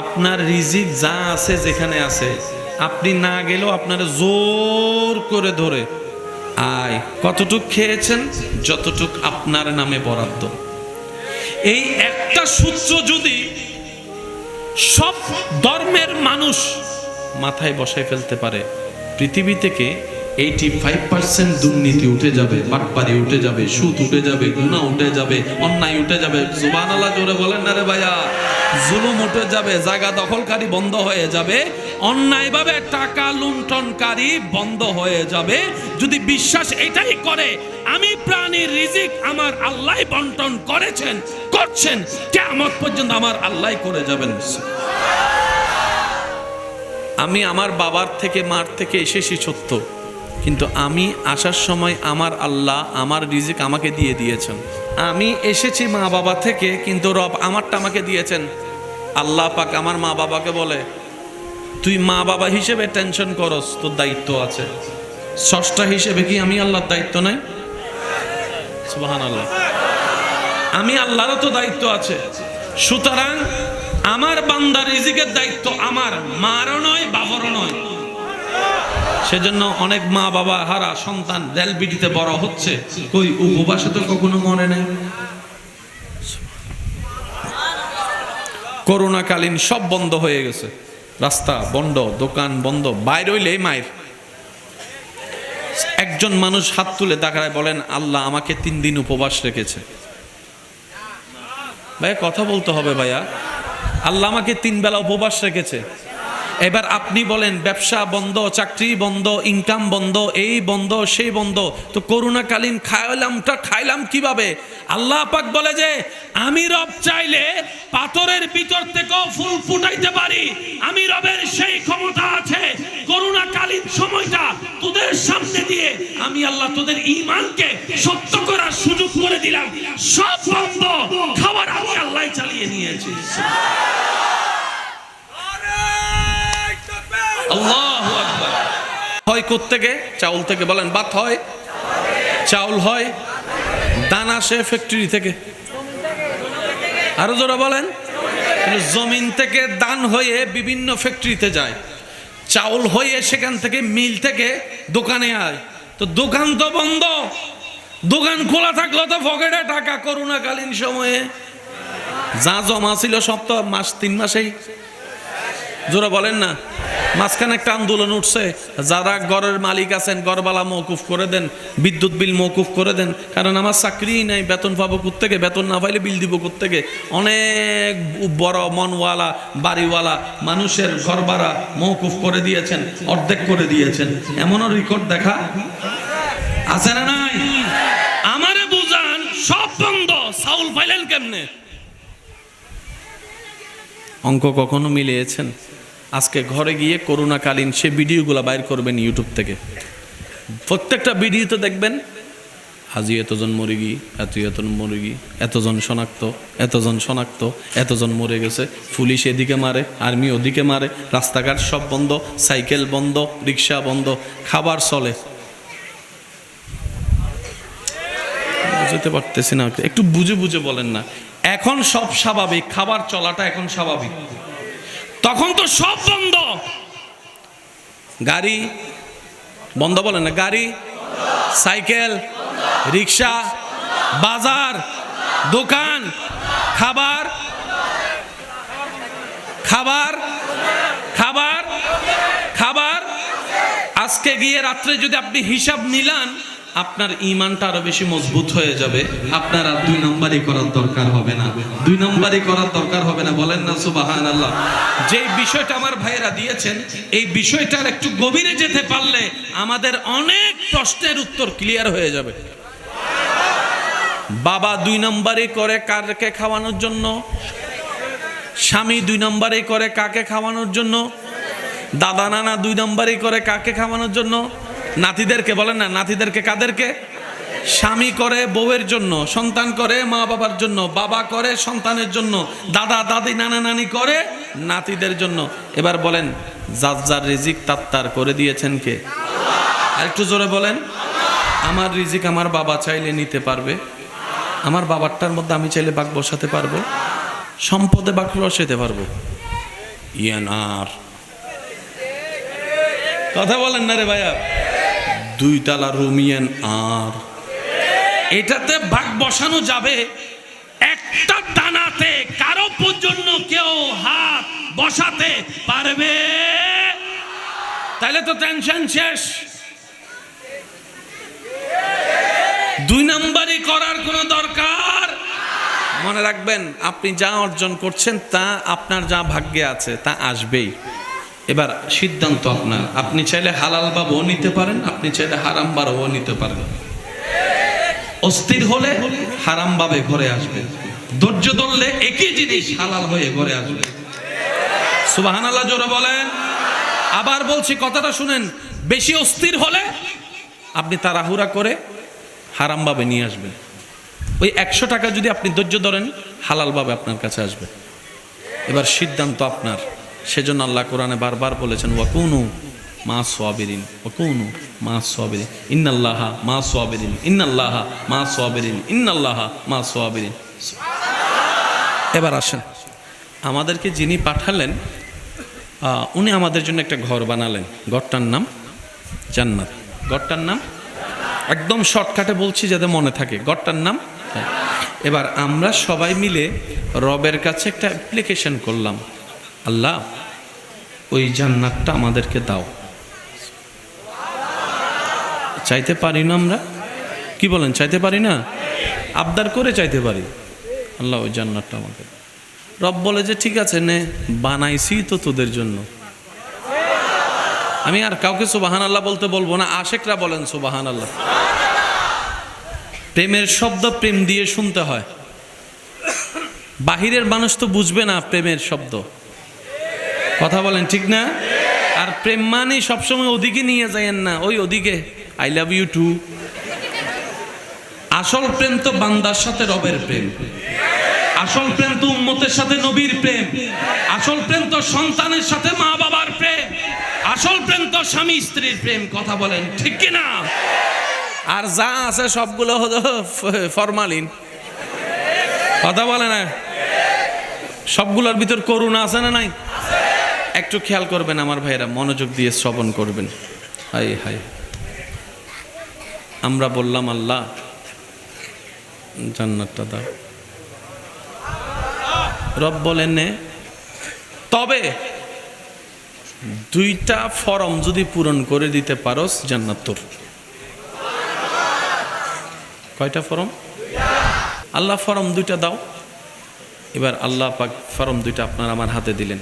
আপনার রিজিক যা আছে যেখানে আছে, আপনি না গেলেও আপনার জোর করে ধরে। আয়, কতটুক খেয়েছেন? যতটুক আপনার নামে বরাদ্দ। এই একটা সূত্র যদি সব ধর্মের মানুষ মাথায় বসায় ফেলতে পারে, পৃথিবী থেকে এইটি ফাইভ পার্সেন্ট দুর্নীতি উঠে যাবে, বাটপারি উঠে যাবে, সুদ উঠে যাবে গুণা উঠে যাবে, অন্যায় উঠে যাবে। জুবান আল্লাহ জোরে বলেন না রে ভাইয়া। জুলুম উঠে যাবে, জায়গা দখলকারী বন্ধ হয়ে যাবে। অন্যায়ভাবে টাকা লুণ্ঠনকারী বন্ধ হয়ে যাবে। যদি বিশ্বাস এটাই করে, আমি প্রাণীর রিজিক আমার আল্লাহ বন্টন করেছেন, করছেন কেমন পর্যন্ত আমার আল্লাহ করে যাবেন। আমি আমার বাবার থেকে, মার থেকে এসেছি সত্য। কিন্তু আমি আসার সময় আমার আল্লাহ আমার রিজিক আমাকে দিয়ে দিয়েছেন। আমি এসেছি মা বাবা থেকে, কিন্তু রব আমারটা আমাকে দিয়েছেন। আল্লাহ পাক আমার মা বাবাকে বলে, তুই মা বাবা হিসেবে টেনশন করস, তোর দায়িত্ব আছে। ষষ্ঠা হিসেবে কি আমি আল্লাহর দায়িত্ব নাই? সুবাহান আল্লাহ আমি আল্লাহরও তো দায়িত্ব আছে। সুতরাং আমার বান্দার রিজিকের দায়িত্ব আমার, মারও নয়, বাবারও নয়। সেজন্য অনেক মা বাবা হারা সন্তান রেলবিডিতে বড় হচ্ছে। কই উপবাসে তো কখনো মরে নাই। করোনাকালীন সব বন্ধ হয়ে গেছে। রাস্তা বন্ধ, দোকান বন্ধ, বাইর হইলেই মায়ের। একজন মানুষ হাত তুলে দেখায় বলেন, আল্লাহ আমাকে তিন দিন উপবাস রেখেছে। ভাইয়া, কথা বলতে হবে ভাইয়া। আল্লাহ আমাকে তিন বেলা উপবাস রেখেছে। এবার আপনি বলেন, ব্যবসা বন্ধ, চাকরি বন্ধ ইনকাম বন্ধ, এই বন্ধ, সেই বন্ধ। তো করোনাকালীন খাইলামটা খাইলাম কীভাবে? আল্লাহ পাক বলে যে, আমি রব চাইলে পাথরের ভিতর থেকেও ফুল ফুটাইতে পারি। আমি রবের সেই ক্ষমতা আছে। করোনাকালীন সময়টা তোদের সামনে দিয়ে আমি আল্লাহ তোদের ইমানকে সত্য করার সুযোগ করে দিলাম। সব বন্ধ। খাবার আমি আল্লাহ চালিয়ে নিয়েছি। আল্লাহু হয় থেকে চাউল থেকে। বলেন, ভাত হয়? চাউল হয় দান আসে ফ্যাক্টরি থেকে। আরও জোরা বলেন। জমিন থেকে দান হয়ে বিভিন্ন ফ্যাক্টরিতে যায়। চাউল হয়ে সেখান থেকে মিল থেকে দোকানে আয়। তো দোকান তো বন্ধ। দোকান খোলা থাকল তো পকেটে টাকা। করোনাকালীন সময়ে যা জমা ছিল সব তো মাস, তিন মাসেই। জোরা বলেন না। মাঝখানে একটা আন্দোলন উঠছে। যারা ঘরের মালিক আছেন, ঘরবালা মৌকুফ করে দেন, বিদ্যুৎ বিল মৌকুফ করে দেন, কারণ আমার চাকরি নাই, বেতন পাবো থেকে বেতন না পাইলে বিল দিব থেকে অনেক বড় মনওয়ালা, বাড়িওয়ালা মানুষের ঘর ভাড়া মৌকুফ করে দিয়েছেন, অর্ধেক করে দিয়েছেন। এমনও রেকর্ড দেখা? আছে না নাই? আমারে বুঝান, সব বন্ধ। সাউল পাইলেন কেমনে? অঙ্ক কখনো মিলিয়েছেন? আজকে ঘরে গিয়ে করোনাকালীন সে ভিডিওগুলো বাইর করবেন ইউটিউব থেকে। প্রত্যেকটা ভিডিওতে দেখবেন হাজি এতজন মুরগি এত এত মুরগি এতজন শনাক্ত এতজন শনাক্ত, এতজন মরে গেছে, পুলিশ এদিকে মারে, আর্মি ওদিকে মারে, রাস্তাঘাট সব বন্ধ, সাইকেল বন্ধ, রিক্সা বন্ধ, খাবার চলে। বুঝতে পারতেছি না, একটু বুঝে বুঝে বলেন না। এখন সব স্বাভাবিক, খাবার চলাটা এখন স্বাভাবিক। তখন তো সব বন্ধ। গাড়ি বন্ধ বলে না, গাড়ি, সাইকেল, রিক্সা, বাজার, দোকান, খাবার খাবার খাবার খাবার। আজকে গিয়ে রাত্রে যদি আপনি হিসাব মিলান আপনার ইমানটা আরও বেশি মজবুত হয়ে যাবে। আপনার আর দুই নম্বরই করার দরকার হবে না। দুই নম্বরই করার দরকার হবে না। বলেন না সুবাহান আল্লাহ যে বিষয়টা আমার ভাইয়েরা দিয়েছেন, এই বিষয়টার একটু গভীরে যেতে পারলে আমাদের অনেক প্রশ্নের উত্তর ক্লিয়ার হয়ে যাবে। বাবা দুই নম্বরই করে কারকে খাওয়ানোর জন্য। স্বামী দুই নম্বরই করে কাকে খাওয়ানোর জন্য। দাদা, নানা দুই নম্বরই করে কাকে খাওয়ানোর জন্য। নাতিদেরকে বলেন না, নাতিদেরকে কাদেরকে? স্বামী করে বউয়ের জন্য, সন্তান করে মা বাবার জন্য, বাবা করে সন্তানের জন্য, দাদা, দাদি, নানা, নানি করে নাতিদের জন্য। এবার বলেন, যার যার রিজিক তাত্তার করে দিয়েছেন কে? আর একটু জোরে বলেন, আমার রিজিক আমার বাবা চাইলে নিতে পারবে, আমার বাবারটার মধ্যে আমি চাইলে বাঘ বসাতে পারব, সম্পদে বাঘ বসাতে পারব। ইয়ান আর। কথা বলেন না রে ভাইয়া। দুই তালা রুম আর। এটাতে ভাগ বসানো যাবে। একটা দানাতে কারও পর্যন্ত কেউ হাত বসাতে পারবে। তাহলে তো টেনশন শেষ। দুই নাম্বারই করার কোনো দরকার। মনে রাখবেন, আপনি যা অর্জন করছেন তা আপনার যা ভাগ্যে আছে, তা আসবেই। এবার সিদ্ধান্ত আপনার। আপনি চাইলে হালাল বাবও নিতে পারেন, আপনি চাইলে হারাম বারও নিতে পারেন। অস্থির হলে হারাম ভাবে ঘরে আসবে। ধৈর্য ধরলে একই জিনিস হালাল হয়ে ঘরে আসবে। সুবাহান জোরে বলেন। আবার বলছি, কথাটা শুনেন, বেশি অস্থির হলে আপনি তাড়াহুড়া করে হারামভাবে নিয়ে আসবেন। ওই একশো টাকা যদি আপনি ধৈর্য ধরেন হালালভাবে আপনার কাছে আসবে। এবার সিদ্ধান্ত আপনার। সেজন্য আল্লাহ কোরআনে বারবার বলেছেন, ওয়াকুনু মা সোয়াবেরিন, ওয়াকুনু মা সোয়াবেরিন, ইন্নাল্লাহা মা সোয়াবেরিন, ইন্নাল্লাহা মা সোয়াবেরিন, ইন্নাল্লাহা মা সোয়াবেরিন। এবার আসেন, আমাদেরকে যিনি পাঠালেন উনি আমাদের জন্য একটা ঘর বানালেন। ঘরটার নাম জান্নাত। ঘরটার নাম? একদম শর্টকাটে বলছি যাতে মনে থাকে। ঘরটার নাম? হ্যাঁ। এবার আমরা সবাই মিলে রবের কাছে একটা অ্যাপ্লিকেশন করলাম। আল্লাহ, ওই জান্নাতটা আমাদেরকে দাও। চাইতে পারি না আমরা? কি বলেন, চাইতে পারি না? আবদার করে চাইতে পারি। আল্লাহ ওই জান্নাতটা আমাকে। রব বলে যে, ঠিক আছে, নে, বানাইছি তো তোদের জন্য। আমি আর কাউকে সুবাহান আল্লাহ বলতে বলব না, আশেকরা বলেন সুবাহান আল্লাহ প্রেমের শব্দ প্রেম দিয়ে শুনতে হয়। বাহিরের মানুষ তো বুঝবে না প্রেমের শব্দ। কথা বলেন, ঠিক না? আর প্রেম মানে সবসময় ওদিকে নিয়ে যায়েন না, ওই ওদিকে। আই লাভ ইউ টু আসল প্রেম তো বান্দার সাথে রবের প্রেম। আসল প্রেম তো উম্মতের সাথে নবীর প্রেম। আসল প্রেম তো সন্তানের সাথে মা বাবার প্রেম। আসল প্রেম তো স্বামী স্ত্রীর প্রেম, কথা বলেন, ঠিক কি না আর যা আছে সবগুলো হলো ফরমালিন কথা বলে না সবগুলোর ভিতর করুণা আছে না নাই? একটু খেয়াল করবেন আমার ভাইয়েরা, মনোযোগ দিয়ে শ্রবণ করবেন। হাই হাই আমরা বললাম, আল্লাহ, জান্নাতটা দাও। রব বলেন নে, তবে দুইটা ফরম যদি পূরণ করে দিতে পারোস, জান্নাত তোর। কয়টা ফরম? আল্লাহ ফরম দুইটা দাও। এবার আল্লাহ পাক ফরম দুইটা আপনার আমার হাতে দিলেন।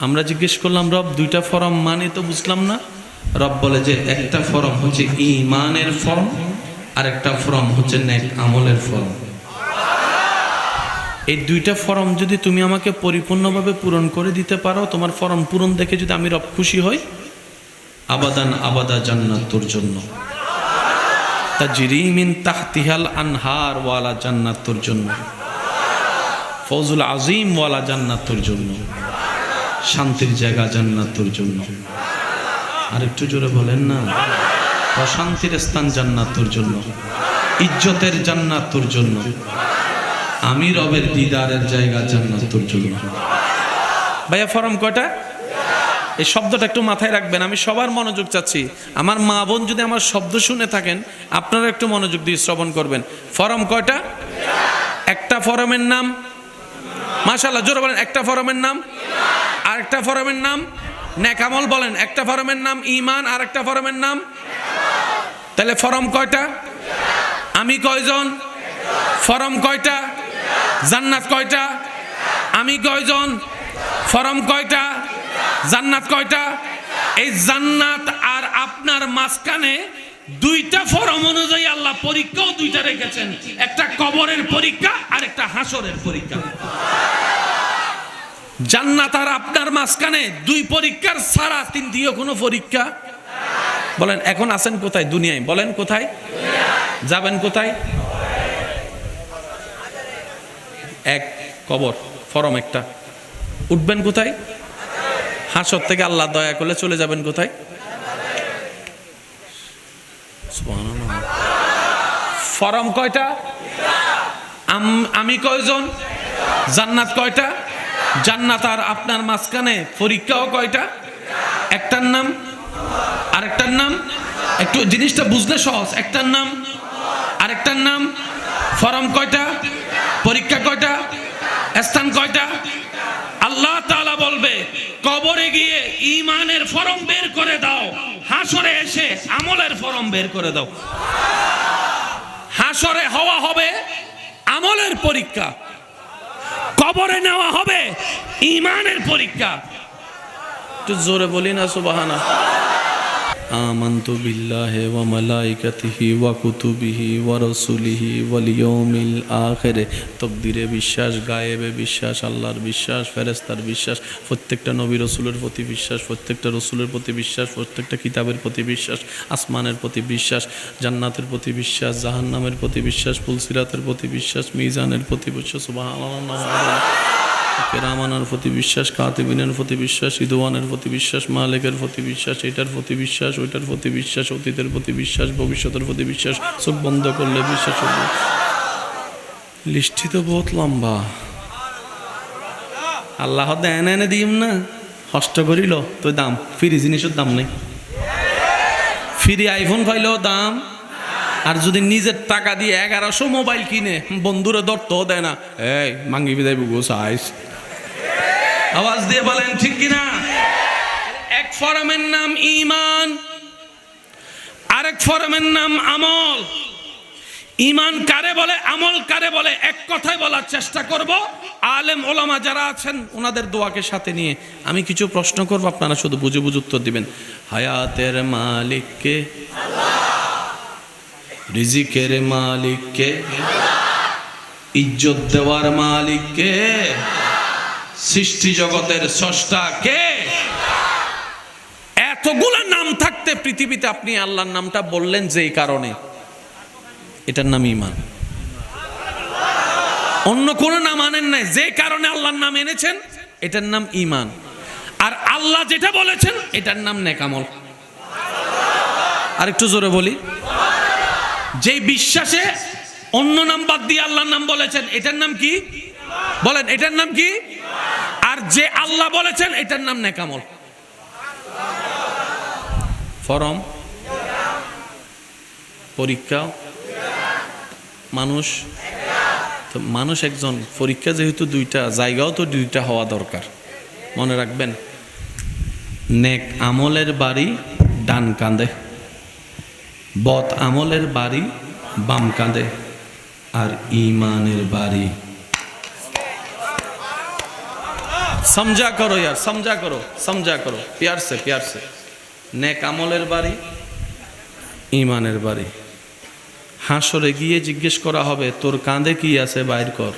আমরা জিজ্ঞেস করলাম, রব, দুইটা ফরম মানে তো বুঝলাম না। রব বলে যে, একটা ফরম হচ্ছে ইমানের ফরম আর একটা ফরম হচ্ছে নেক আমলের ফরম। এই দুইটা ফর্ম যদি তুমি আমাকে পরিপূর্ণভাবে পূরণ করে দিতে পারো, তোমার ফর্ম পূরণ দেখে যদি আমি রব খুশি হই, আবাদান আবাদা জান্নাত তোর জন্য। তাজরিমিন তাহতিহাল আনহার ওয়ালা জান্নাত তোর জন্য। ফৌজুল আজিম ওয়ালা জান্নাত তোর জন্য। শান্তির জায়গা জান্নাত তোর জন্য। আর একটু জোরে বলেন না। প্রশান্তির স্থান জান্নাত তোর জন্য। ইজ্জতের জান্নাত তোর জন্য। আমি রবের দিদারের জায়গা জান্নাত তোর জন্য। ভাইয়া, ফরম কয়টা? এই শব্দটা একটু মাথায় রাখবেন। আমি সবার মনোযোগ চাচ্ছি। আমার মা বোন যদি আমার শব্দ শুনে থাকেন, আপনারা একটু মনোযোগ দিয়ে শ্রবণ করবেন। ফরম কয়টা? একটা ফরমের নাম? মাশাল্লাহ জোরে বলেন, একটা ফরমের নাম? আর একটা ফরমের নাম? নেকামল বলেন। একটা ফরমের নাম ইমান আর একটা ফরমের নাম? তাহলে ফরম কয়টা? আমি কয়জন? ফরম কয়টা? জান্নাত কয়টা? আমি কয়জন? ফরম কয়টা? জান্নাত কয়টা? এই জান্নাত আর আপনার মাঝখানে দুইটা ফরম অনুযায়ী আল্লাহ পরীক্ষাও দুইটা রেখেছেন। একটা কবরের পরীক্ষা আর একটা হাসরের পরীক্ষা। জান্নাত আর আপনার মাঝখানে দুই পরীক্ষার সারা তিন দিয়ে কোনো পরীক্ষা? বলেন, এখন আছেন কোথায়? দুনিয়ায়। বলেন, কোথায়? যাবেন কোথায়? এক কবর, ফরম একটা। উঠবেন কোথায়? হাসর থেকে আল্লাহ দয়া করলে চলে যাবেন কোথায়? ফরম কয়টা? আম- আমি কয়জন? জান্নাত কয়টা? জান্নাত আর আপনার মাঝখানে পরীক্ষাও কয়টা? একটার নাম? আরেকটার নাম? একটু জিনিসটা বুঝলে সহজ। একটার নাম? আরেকটার নাম? ফরম কয়টা? পরীক্ষা কয়টা? স্থান কয়টা? আল্লাহ তাআলা বলবে, কবরে গিয়ে ইমানের ফরম বের করে দাও। হাসরে এসে আমলের ফরম বের করে দাও। হাসরে হওয়া হবে আমলের পরীক্ষা। কবরে নেওয়া হবে ইমানের পরীক্ষা। একটু জোরে বলি না সুবাহানা آمنت بالله وملائكته وكتبه ورسله واليوم الآخر তকদিরে বিশ্বাস গায়েবে বিশ্বাস আল্লাহর বিশ্বাস ফেরেস্তার বিশ্বাস প্রত্যেকটা নবী রসুলের প্রতি বিশ্বাস প্রত্যেকটা রসুলের প্রতি বিশ্বাস প্রত্যেকটা কিতাবের প্রতি বিশ্বাস আসমানের প্রতি বিশ্বাস জান্নাতের প্রতি বিশ্বাস জাহান্নামের প্রতি বিশ্বাস ফুলসিরাতের প্রতি বিশ্বাস মিজানের প্রতি বিশ্বাস সুবহানাল্লাহ কেরামানার প্রতি বিশ্বাস, কাতিবিনের প্রতি বিশ্বাস ইদুয়ানের প্রতি বিশ্বাস, মালিকের প্রতি বিশ্বাস, এটার প্রতি বিশ্বাস, ওইটার প্রতি বিশ্বাস, অতীতের প্রতি বিশ্বাস, ভবিষ্যতের প্রতি বিশ্বাস, চোখ বন্ধ করলে বিশ্বাস হবে। তো বহুত লম্বা। আল্লাহ দেন এনে দিম না। হষ্ট করিল, তো দাম। ফ্রি জিনিসের দাম নেই। ফ্রি আইফোন পাইলেও দাম। আর যদি নিজের টাকা দিয়ে এগারোশো মোবাইল কিনে, বন্ধুরে দরতেও দেয় না। এই, মাঙ্গি বিদায় বুগো সাইজ। আওয়াজ দিয়ে বলেন, ঠিক কিনা? এক ফরমের নাম ইমান আরেক ফরমের নাম আমল। ইমান কারে বলে, আমল কারে বলে? এক কথায় বলার চেষ্টা করব। আলেম ওলামা যারা আছেন, ওনাদের দোয়াকে সাথে নিয়ে আমি কিছু প্রশ্ন করব, আপনারা শুধু বুঝে বুঝে উত্তর দিবেন। হায়াতের মালিককে রিজিকের মালিককে, ইজ্জত দেওয়ার মালিককে, সৃষ্টি জগতের স্রষ্টা কে এতগুলা নাম থাকতে পৃথিবীতে আপনি আল্লাহর নামটা বললেন যেই কারণে। এটার নাম ইমান। অন্য কোনো নাম আনেন নাই, যে কারণে আল্লাহর নাম এনেছেন, এটার নাম ইমান। আর আল্লাহ যেটা বলেছেন, এটার নাম নেকামল। আর একটু জোরে বলি। যেই বিশ্বাসে অন্য নাম বাদ দিয়ে আল্লাহর নাম বলেছেন, এটার নাম কি? বলেন, এটার নাম কি? আর যে আল্লাহ বলেছেন, এটার নাম নেকামল। ফরম? পরীক্ষা? মানুষ? তো মানুষ একজন, পরীক্ষা যেহেতু দুইটা, জায়গাও তো দুইটা হওয়া দরকার। মনে রাখবেন, নেক আমলের বাড়ি ডান কাঁদে বত আমলের বাড়ি বাম কাঁধে আর ইমানের বাড়ি। সমঝা করো ইয়ার, সমঝা করো সমঝা করো। পিয়ারসে পিয়ারসে নেক আমলের বাড়ি ইমানের বাড়ি। হাসরে গিয়ে জিজ্ঞেস করা হবে, তোর কাঁধে কি আছে বাইর কর।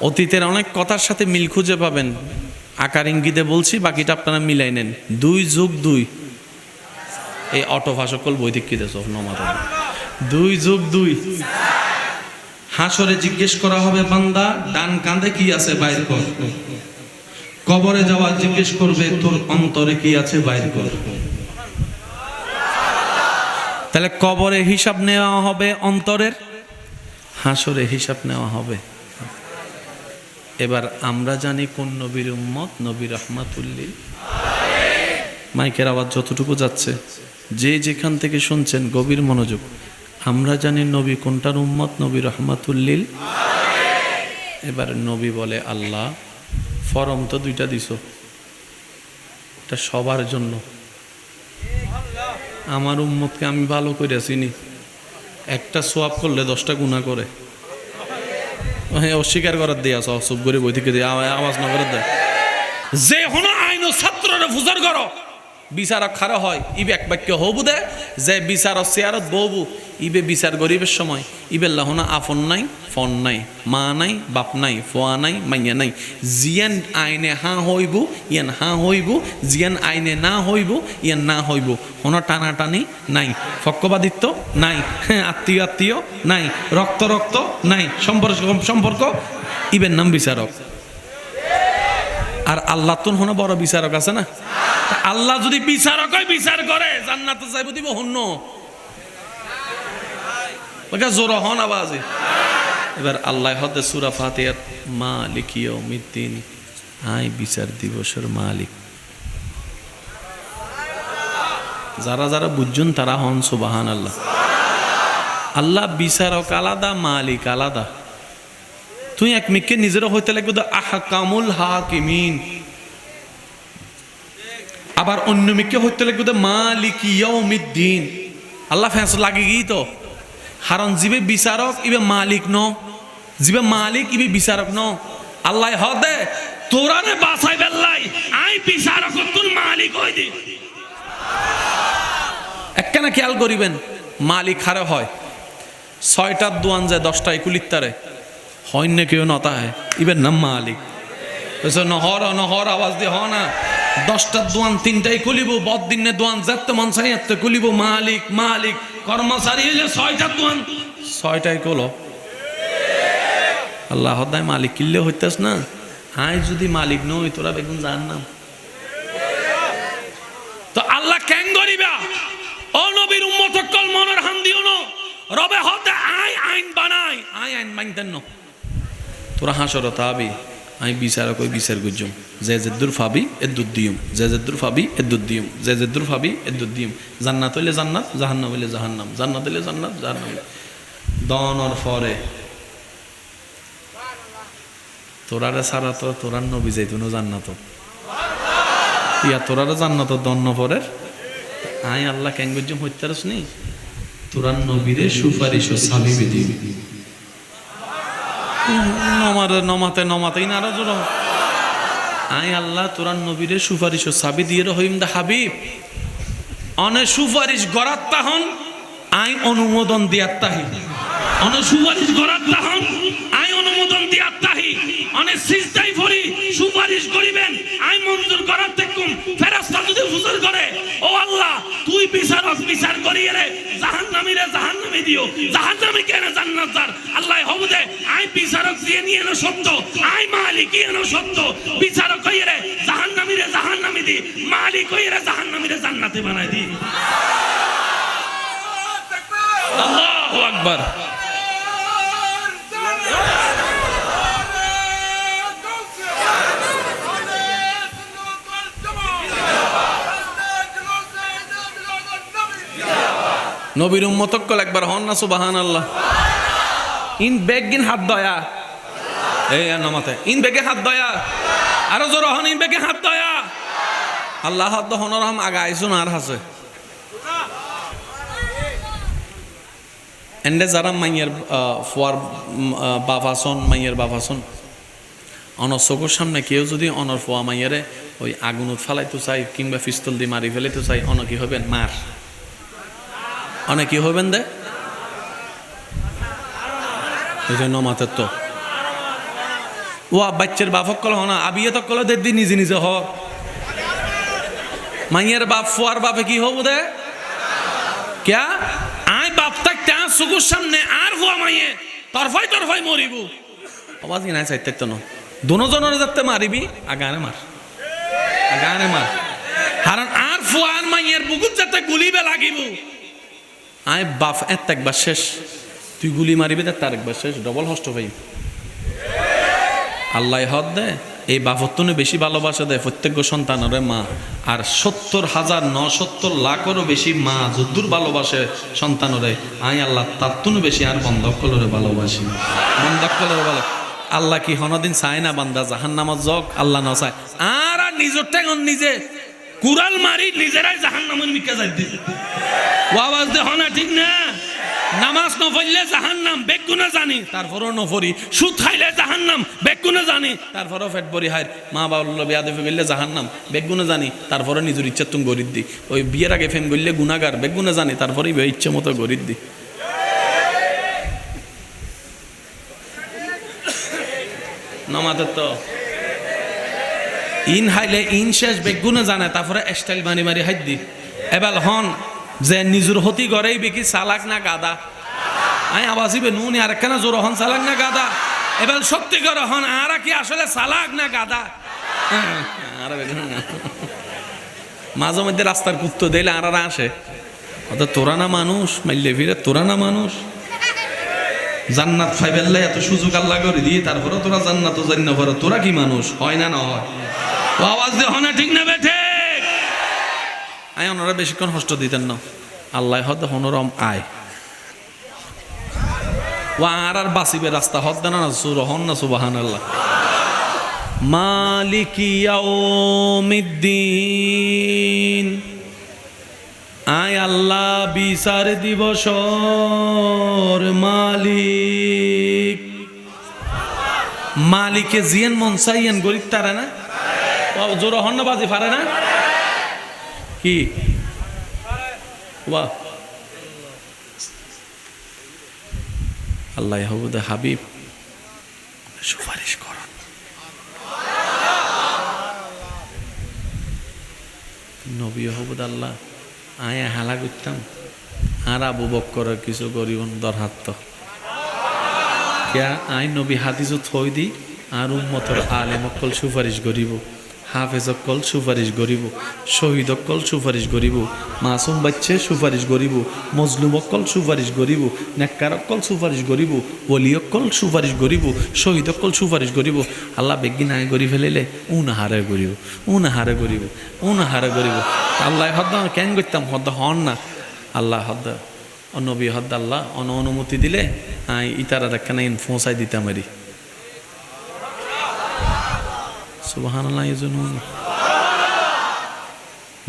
অতীতের অনেক কথার সাথে মিল খুঁজে পাবেন। আকার ইঙ্গিতে বলছি, বাকিটা আপনারা মিলাই নেন। দুই যুগ দুই। এই অটো ভাসকল বৈদিক কি দেশ নমাদ দুই যুগ দুই। হাসরে জিজ্ঞেস করা হবে বান্দা, ডান কাঁধে কি আছে বাইর কর? কবরে যাওয়া জিজ্ঞেস করবে, তোর অন্তরে কি আছে বাইর কর? তাহলে কবরে হিসাব নেওয়া হবে অন্তরের, হাসরে হিসাব নেওয়া হবে। এবার আমরা জানি কোন নবীর উম্মত? নবী রহমাতুল্লিল। মাইকের আওয়াজ যতটুকু যাচ্ছে, যে যেখান থেকে শুনছেন গভীর মনোযোগ, আমরা জানি নবী কোনটার উম্মত? নবী রহমাতুল্লিল। এবার নবী বলে আল্লাহ। ফরম তো দুইটা দিছ। এটা সবার জন্য। আমার উম্মতকে আমি ভালো করে চিনি। একটা সোয়াব করলে দশটা গুণা করে। অস্বীকার করার দিয়ে আস চুপ করে বই থেকে দিয়ে আওয়া- আওয়াজ না করার দেয় যে হনো আইন ছাত্ররে ফুজার করো, বিচারক খারা হয় ই এক বাক্য হবু দে, যে বিচারক চেয়ারত বহবু ইবে বিচার গরিবের সময়। ইবে লাহনা আফন নাই, ফন নাই, মা নাই, বাপ নাই, ফোয়া নাই, মাইয়া নাই। জিয়ান আইনে হা হইব, ইয়ান হা হইব, জিয়ান আইনে না হইব, ইয়ান না হইব। কোনো টানাটানি নাই পক্ষপাতিত্ব নাই, আত্মীয় আত্মীয় নাই, রক্ত রক্ত নাই, সম্পর্ক সম্পর্ক, ইবের নাম বিচারক। আর আল্লাহ তো হনো বড় বিচারক আছে না? আল্লাহ যদি বিচারক হয়, বিচার করে, জান্নাত চাইব দিব হন্য। ওকে জোর হন আওয়াজে এবার আল্লাহ হতে সুরা ফাতিয়াত মালিকিয় মিদ্দিন আই বিচার দিবসের মালিক। যারা যারা বুঝছেন তারা হন সুবাহান আল্লাহ আল্লাহ বিচারক আলাদা, মালিক আলাদা। তুই এক মিককে নিজেরও হইতে লাগবে তো আহা কামুল হাকিমিন। আবার অন্য মিককে হইতে লাগবে তো মালিক ইয়ৌমিদ্দিন আল্লাহ ফ্যাঁস লাগে গিয়ে তো। কারণ জিবে বিচারক ইবে মালিক ন, জিবে মালিক ইবে বিচারক ন। আল্লাহ হদে তোরারে বাসাই বেল্লাই, আই বিচারক তোর মালিক হই দি। একখানা খেয়াল করিবেন, মালিক হারে হয়। ছয়টার দোয়ান যায়, দশটায় কুলিত্তারে হয় না কেউ নতা হয় ইবেন নাম মালিক। নহর নহর, আওয়াজ দিয়ে হ না। দশটার দোয়ান তিনটাই খুলিব বদ দিনে দোয়ান যেতে মন চাই এতে খুলিব মালিক মালিক। কর্মচারী হইলে ছয়টা দোয়ান ছয়টাই কলো। আল্লাহ হদায় মালিক কিনলে হইতাস না? হাই যদি মালিক নই তোরা বেগুন জান না তো আল্লাহ কেন করিবা ও নবীর উম্মত কল মনের হান দিও ন। রবে হতে আই আইন বানাই আই আইন মানতেন ন। তোরা হাসর তাবি। আমি বিচারক ওই বিচার গুজম। যে ফাবি এদ্দুর দিয়ম। যে ফাবি এদ্দুর দিয়ম। যে ফাবি এদ্দুর দিয়ম। জান্নাত হইলে জান্নাত, জাহান্নাম হইলে জাহান্নাম। জান্নাত হইলে জান্নাত, জাহান্নাম দনর পরে তোরারে সারা তো তোরার নবী যাইতো না জান্নাত। ইয়া তোরারে জান্নাত দন্ন পরে আই আল্লাহ কেন গুজম হইতারস নি? তোরার নবীরে সুপারিশ ও সাবিবে দিবি। নমারে নমাতে নমাতেই না জোর আই আল্লাহ তোরার নবীরে সুপারিশ সাবি দিয়ে রহিম দা হাবিব। অনে সুপারিশ গড়াত তাহন আই অনুমোদন দিয়াত তাহি। অনে সুপারিশ করার তাহন আই অনুমোদন দিয়ার তাহি। অনে সিজদাই ফরি সুপারিশ করিবেন আই মঞ্জুর করার তেকুম ফেরেশতা যদি হুজুর করে আল্লাহ তুই বিচারক বিচার করিয়ে রে। জাহান্নামী রে নামি দিও। জাহান নামি কেন জান্নাতার আল্লাহ দে। আই বিচারক দিয়ে নিয়ে এনো সত্য। আই মালিক এনো সত্য। বিচারক হইয়ে রে জাহান জাহান্নামী রে নামি দি। মালিক হইয়ে রে জাহান্নামী রে জান্নাতে বানাই দি। আল্লাহু আকবার। নবীর উম্মতক্কল একবার হন না সুবাহান আল্লাহ ইন বেগ বেগিন হাত দয়া। এই আর নমাতে। ইন বেগে হাত দয়া। আরও জোর হন, ইন বেগে হাত দয়া। আল্লাহ হাত হনর হাম আগা আইসুন আর হাসে। এন্ডে যারা মাইয়ের ফুয়ার বাফাসন মাইয়ের বাফাসন অনর চকুর সামনে কেউ যদি অনর ফুয়া মাইয়ারে ওই আগুনত ফালাইতে চাই কিংবা পিস্তল দিয়ে মারি ফেলাইতে চাই অন কি হবেন? মার। অনেক কি হবেন দে? এই জন্য মাতের তো। ও বাচ্চার বাপক কল হনা আবিয়ে তো কল দে নিজে নিজে হ। মাইয়ের বাপ, ফুয়ার বাপে কি হব দে? ক্যা? আই বাপ তাক তা, সুকুর সামনে, আর হুয়া মাইয়ে তরফাই তরফাই মরিব। আওয়াজ কি নাই চাইতে তো ন। দোনো জনের যাতে মারিবি আগানে মার। আগানে মার। কারণ আর ফুয়ার মাইয়ের বুকুত যাতে গুলিবে লাগিব। আয় বাপ এত একবার শেষ। তুই গুলি মারিবি তার একবার শেষ। ডবল হষ্ট ভাই। আল্লাহ হদ দে, এই বাপত্তনে বেশি ভালোবাসা দেয় প্রত্যেক সন্তানরে মা। আর সত্তর হাজার ন সত্তর লাখেরও বেশি মা যদ্দুর ভালোবাসে সন্তানরে আই আল্লাহ, তার তুনু বেশি আর বন্ধক কলরে ভালোবাসি। বন্ধক কলরে ভালো আল্লাহ কি হনদিন চায় না বান্দা? জাহান নামত জগ আল্লাহ ন চায়। আর আর নিজের টেঙন নিজে। কুরাল মারি নিজেরাই জাহান্নামের মিকে যাই দি ও আওয়াজ দে, হনা ঠিক না? নামাজ ন পড়লে জাহান্নাম বেগুনে জানি, তারপরও নফরি। সুদ খাইলে জাহান্নাম বেগুনে জানি, তারপরেও ফেট বরি হায় মা বাবা বিয়া দেবে গেলে জাহান নাম বেগুনে জানি তারপরে নিজের ইচ্ছা তুমি গরিব দি। ওই বিয়ের আগে ফেম করলে গুণাগার বেগুনে জানি তারপরে ইচ্ছে মতো গরিব দি। নমাতে তো ইন হাইলে ইন শেষ বেগুনে জানে, তারপরে স্টাইল মারি মারি হাইত দি। এবার হন যে নিজের হতি গড়েই বেকি চালাক না গাদা। আই আবাসিবে নুন, আর কেন জোর হন চালাক না গাদা? এবার সত্যি করে হন, আর কি আসলে চালাক না গাদা। মাঝে মধ্যে রাস্তার কুত্তো দিলে আর আর আসে। অত তোরা না মানুষ, মাইলে ফিরে তোরা না মানুষ। জান্নাত ফাইবেল্লাই এত সুযোগ আল্লাহ করে দিয়ে তারপরে তোরা জান্নাত জান্ন করে, তোরা কি মানুষ? হয় না না হয়? আওয়াজ দিয়ে হনা ঠিক না বেঠে আয়, ওনারা বেশিক্ষণ কষ্ট দিতেন না। আল্লাহ হদ হনরম, আয়। আর আর বাসিবে রাস্তা হদ দেন না, সুর হন না সুবাহান আল্লাহ মালিকিয়াউমিদ্দিন আয় আল্লাহ, বিচার দিবসর মালিক। মালিকে জিয়ান মন চাইয়েন গরিব তারা না? জোর হন না, বাজি পারে না? কি? আল্লাহ হাবিব, সুপারিশ করুন নবী হবুদ আল্লাহ, আয়া হালা করতাম। আর আবু বক্কর কিছু করিব দরহাত্ত কিয়া আই নবী হাদিসও থই দি, আর উম্মতর আলেম অকল সুপারিশ করিব। হাফেজ অকল সুপারিশ করিব, শহীদ অকল সুপারিশ করিব, মাসুম বাচ্চে সুপারিশ করিব, মজলুম অকল সুপারিশ করিব, নেককার অকল সুপারিশ করিব, ওলি অকল সুপারিশ করিব, শহীদ অকল সুপারিশ করিব। আল্লাহ বেগিন আয় করি ফেলিলে, উন হারে করিব, উন হারে করিব, উন হারে করিব। আল্লাহ হদ্দ কেন করতাম হদ্দ হন না? আল্লাহ হদ্দ অনবী হদ্দ আল্লাহ, অন অনুমতি দিলে ইতারা ইন ফোঁসাই দিতাম আরি সুবাহান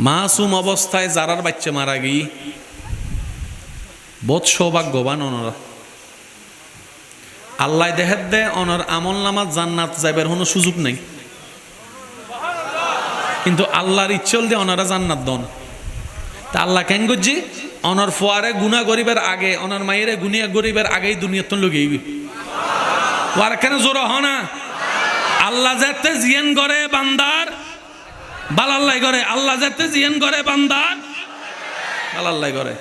মাসুম অবস্থায় যারার বাচ্চা মারা গি বোধ সৌভাগ্যবান অনরা আল্লাহ দেহের দে অনর আমল নামাজ জান্নাত যাইবার কোনো সুযোগ নেই। কিন্তু আল্লাহর ইচ্ছল দিয়ে অনারা জান্নাত দন। তা আল্লাহ কেন করছি? অনর ফোয়ারে গুণা গরিবের আগে অনর মায়েরে গুনিয়া গরিবের আগেই দুনিয়াত লগেইবি ওয়ার কেন জোর হ না? আল্লাহ যাতে জিয়ান করে বান্দার, বালাল্লাই করে। আল্লাহ যাতে জিয়ান করে বান্দার, বালাল্লাই করে।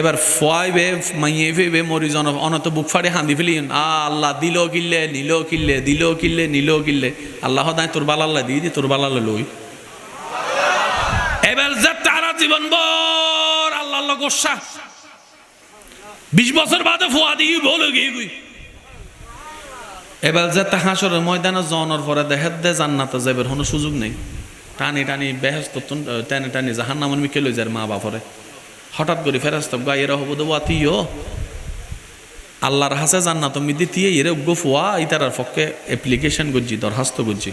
এবার ফয়াইবে মাইয়ে ফেবে মরিজন অনত বুক ফাড়ে হাঁদি ফেলি আ, আল্লাহ দিল কিল্লে, নিল কিল্লে, দিল কিল্লে, নিল কিল্লে। আল্লাহ দায় তোর বালাল্লা দিয়ে দি, তোর বালাল্লা লই। এবার যে তারা জীবন বর আল্লাহ গোসা বিশ বছর বাদে ফোয়া দিয়ে বলে গিয়ে এবার যে হাসরের ময়দানে জনের পরে দেহের দে জান্নাতে যাবার কোনো সুযোগ নেই। টানি টানি বেহেস্ত টানি টানি জাহান নামন মিকে লই যায় মা বাপরে। হঠাৎ করে ফেরাস্ত গাইয়েরা হব দেবো আতিও আল্লাহর হাসে জান্নাত মি দ্বিতীয় এরে উগ্র ফুয়া, ইতারার পক্ষে অ্যাপ্লিকেশন করছি, দরখাস্ত করছি।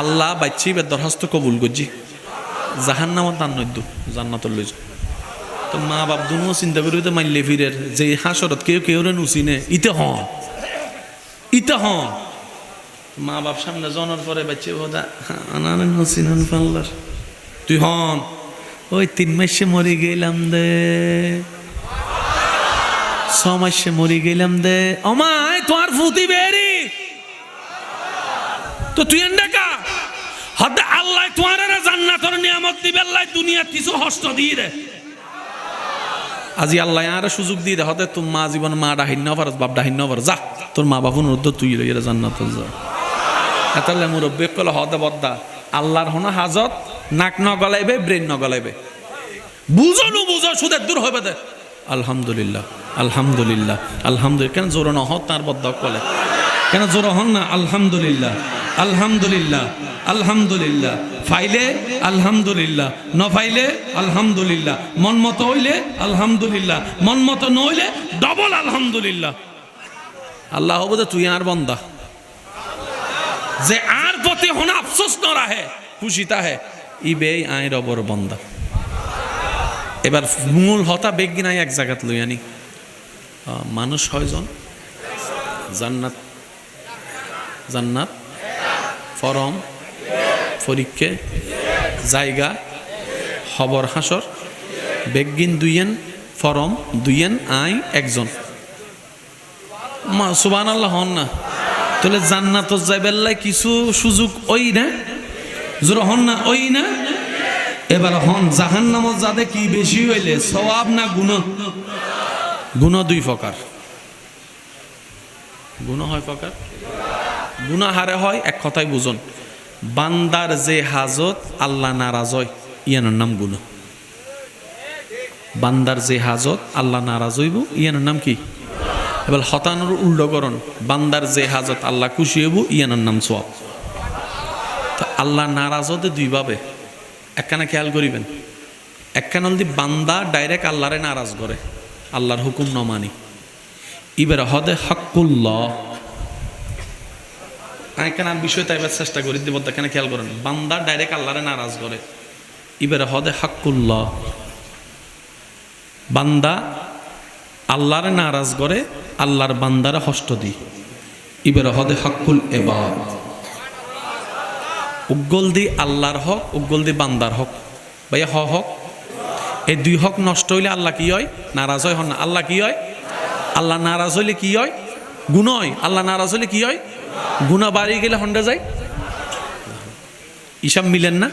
আল্লাহ বাচ্চি বে দরখাস্ত কবুল করছি। জাহান নামত তার নদ্য জান্নাতর লইছ তো মা বাপ দুনো চিন্তা করি তো মাইলে ফিরের যে হাসরত কেউ কেউ রে নুচিনে ইতে হন। ইতে হন। মা বাপ সামনে জনের পরে বাচ্চে বোধা আনারে নুচিনন পাল্লার। তুই হন। ওই তিন মাসে মরে গেলাম দে। ছ মাসে মরে গেলাম দে। অমায় তোমার ফুতি বেরি। তো তুই এন্ডাকা হদ আল্লাহ তোমার জান্নাতর নিয়ামত দিবে, আল্লাহ দুনিয়া কিছু হস্ত দিয়ে দে। আজি আল্লাহ আর সুযোগ দিয়ে দে হতে তোর মা জীবন মা ডাহিন্য পার বাপ ডাহিন্য পার যা, তোর মা বাপুর রুদ্ধ তুই লইয়া জান্নাত যা এতালে মুরব্বী কলে হদে বদ্দা, আল্লাহর হনো হাজত, নাক ন গলাইবে, ব্রেন ন গলাইবে। বুঝো নু বুঝো, সুদের দূর হবে দে। আলহামদুলিল্লাহ আলহামদুলিল্লাহ আলহামদুলিল্লাহ। কেন জোর নহ তার বদ্ধ কলে? কেন জোর হন না? আলহামদুলিল্লাহ। আলহামদুলিল্লাহ আলহামদুলিল্লাহ। ফাইলে, আলহামদুলিল্লাহ। ন ফাইলে, আলহামদুলিল্লাহ। মন মতো হইলে, আলহামদুলিল্লাহ। মন মতো নইলে ডবল আলহামদুলিল্লাহ। আল্লাহ হব তুই আর বন্দা। যে আর প্রতি হন আফসোস ন রাহে খুশিতা হে। ইবে আই রবর বন্দা। এবার মূল হতা বেগি নাই এক জায়গাত লই আনি। মানুষ ছয়জন জান্নাত। জান্নাত? ফরম পরীক্ষে জায়গা খবর হাসর বেগিন দুইয়েন ফরম দুইয়েন, আই একজন। সুবান আল্লাহ হন না। তাহলে জান্নাত যাইবেল্লাই কিছু সুযোগ ওই না? জোর হন না, ওই না? এবার হন জাহান নামত যাতে কি বেশি হইলে, সওয়াব না গুণ গুণ দুই প্রকার। গুণ হয় প্রকার? গুণা হারে হয়, এক কথাই বুঝুন। বান্দার যে হাজত, আল্লাহ নারাজ হয়, ইয়ানোর নাম গুণ। বান্দার যে হাজত, আল্লাহ নারাজ হইব, ইয়ানোর নাম কি? এবার হতানোর উল্ডকরণ বান্দার যে হাজত, আল্লাহ খুশি হইব, ইয়ানোর নাম সোয়াব। তো আল্লাহ নারাজ হতে দুইভাবে একখানা খেয়াল করিবেন। একখান হলদি বান্দা ডাইরেক্ট আল্লাহরে নারাজ করে, আল্লাহর হুকুম নমানি মানি। ইবের হদে হকুল্লাহ। আর বিষয় তাইবার চেষ্টা করি, দিব এখানে খেয়াল করেন। বান্দা ডাইরেক্ট আল্লাহরে নারাজ করে। ইবের হদে হকুল্লাহ বান্দা আল্লাহরে নারাজ করে, আল্লাহর বান্দারে হষ্ট দি ইবের হদে হকুল এবাদ। উগ্গল দি আল্লাহর হক, উগ্গল দি বান্দার হক। ভাইয়া, হ, হক। এই দুই হক নষ্ট হইলে আল্লাহ কি হয়? নারাজ হয় হন আল্লাহ কি হয়? আল্লাহ নারাজ হইলে কি হয়? গুণ হয়। আল্লাহ নারাজ হইলে কি হয়? গুণা বাড়ি গেলে হন্ডা যায়? ইসাব মিলেন না?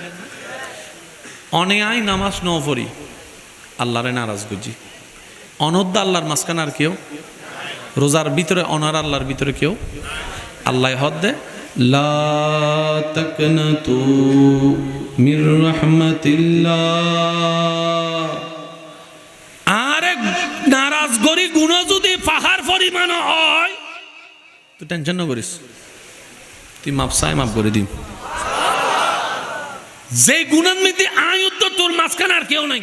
অনেয়াই নামাজ ন পড়ি। আল্লাহরে নারাজ গুজি অনদ্দ আল্লাহর মাঝখানে আর কেউ? রোজার ভিতরে অনার আল্লাহর ভিতরে কেউ? আল্লাহ হদ দে। আরে নারাজ গরি গুণ যদি পাহাড় পরিমাণ হয় তুই টেনশন না করিস। তুই মাপ চাই, মাপ করে দিন যে গুণান্বিতি আয়ুদ্ধ তোর মাঝখানে আর কেউ নাই।